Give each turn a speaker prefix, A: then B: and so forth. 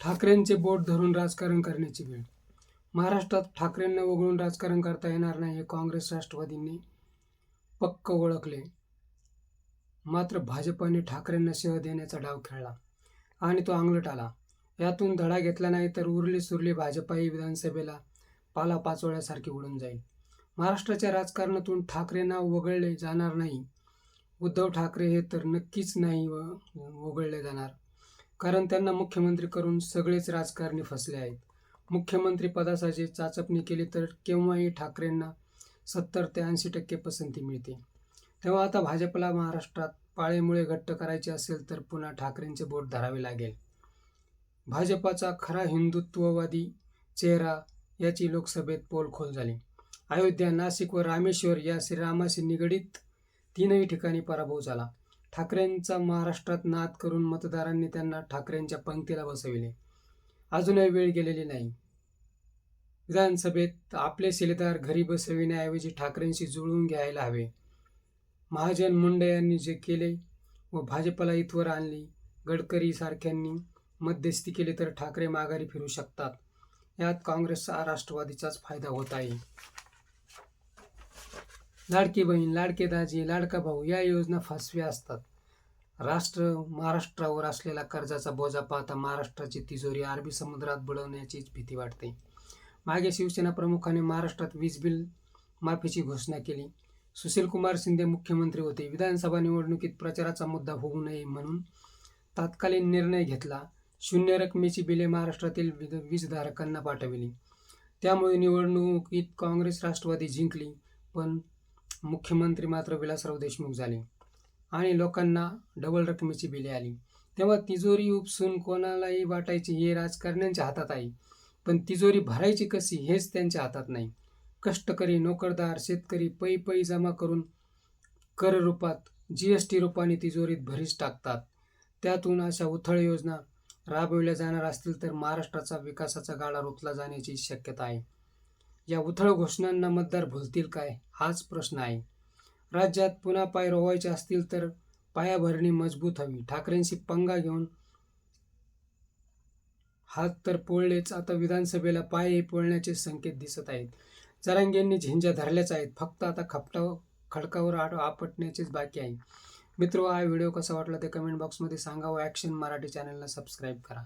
A: ठाकरेंचे बोट धरून राजकारण करण्याची वेळ. महाराष्ट्रात ठाकरेंना वगळून राजकारण करता येणार नाही हे काँग्रेस राष्ट्रवादींनी पक्क ओळखले. मात्र भाजपाने ठाकरेंना शह देण्याचा डाव खेळला आणि तो अंगलट आला. यातून धडा घेतला नाही तर उरली सुरली भाजपाही विधानसभेला पाला पाचोळ्यासारखी उडून जाईल. महाराष्ट्राच्या राजकारणातून ठाकरेंना वगळले जाणार नाही. उद्धव ठाकरे हे तर नक्कीच नाही व वगळले जाणार. कारण त्यांना मुख्यमंत्री करून सगळेच राजकारणी फसले आहेत. मुख्यमंत्री पदासाठी चाचपणी केली तर केव्हाही ठाकरेंना सत्तर ते ऐंशी टक्के पसंती मिळते. तेव्हा आता भाजपला महाराष्ट्रात पाळेमुळे घट्ट करायचे असेल तर पुन्हा ठाकरेंचे बोट धरावे लागेल. भाजपाचा खरा हिंदुत्ववादी चेहरा याची लोकसभेत पोलखोल झाली. अयोध्या नाशिक व रामेश्वर या श्रीरामाशी निगडीत तीनही ठिकाणी पराभव झाला. ठाकरेंचा महाराष्ट्रात नाद करून मतदारांनी त्यांना ठाकरेंच्या पंक्तीला बसविले. अजूनही वेळ गेलेली नाही. विधानसभेत आपले शिलेदार घरी बसविण्याऐवजी ठाकरेंशी जुळवून घ्यायला हवे. महाजन मुंडे यांनी जे केले व भाजपला इथवर आणली गडकरी सारख्यांनी मध्यस्थी केली तर ठाकरे माघारी फिरू शकतात. यात काँग्रेसचा राष्ट्रवादीचाच फायदा होत आहे. लाडकी बहीण लाडके दाजी लाडका भाऊ या योजना फसव्या असतात. राष्ट्र महाराष्ट्रावर असलेला कर्जाचा बोजा पाहता महाराष्ट्राची तिजोरी अरबी समुद्रात बुडवण्याचीच भीती वाटते. मागे शिवसेना प्रमुखाने महाराष्ट्रात वीज बिल माफीची घोषणा केली. सुशीलकुमार शिंदे मुख्यमंत्री होते. विधानसभा निवडणुकीत प्रचाराचा मुद्दा होऊ नये म्हणून तात्कालीन निर्णय घेतला. शून्य रकमेची बिले महाराष्ट्रातील वीजधारकांना पाठविली. त्यामुळे निवडणुकीत काँग्रेस राष्ट्रवादी जिंकली पण मुख्यमंत्री मात्र विलासराव देशमुख झाले. आणि लोकांना डबल रकमेची बिले आली. तेव्हा तिजोरी उपसून कोणालाही वाटायची हे राजकारण्यांच्या हातात आहे. पण तिजोरी भरायची कशी हेच त्यांच्या हातात नाही. कष्टकरी नोकरदार शेतकरी पै पै जमा करून कर रूपात जी एस टी रूपाने तिजोरीत भरीस टाकतात. त्यातून अशा उथळ योजना राबविल्या जाणार असतील तर महाराष्ट्राचा विकासाचा गाडा रोखला जाण्याची शक्यता आहे. या उथळ घोषणांना मतदार भुलतील काय? हाच प्रश्न आहे. राज्यात पुन्हा पाय रोवायचे असतील तर पायाभरणी मजबूत हवी. ठाकरेंशी पंगा घेऊन हात तर पोळलेच. आता विधानसभेला पायही पोळण्याचे संकेत दिसत आहेत. जरांगेंनी झिंज्या धरल्याच आहेत. फक्त आता खपटा खडकावर आट आपटण्याचेच बाकी आहे. मित्र हा व्हिडिओ कसा वाटला ते कमेंट बॉक्समध्ये सांगा व ॲक्शन मराठी चॅनलला सबस्क्राईब करा.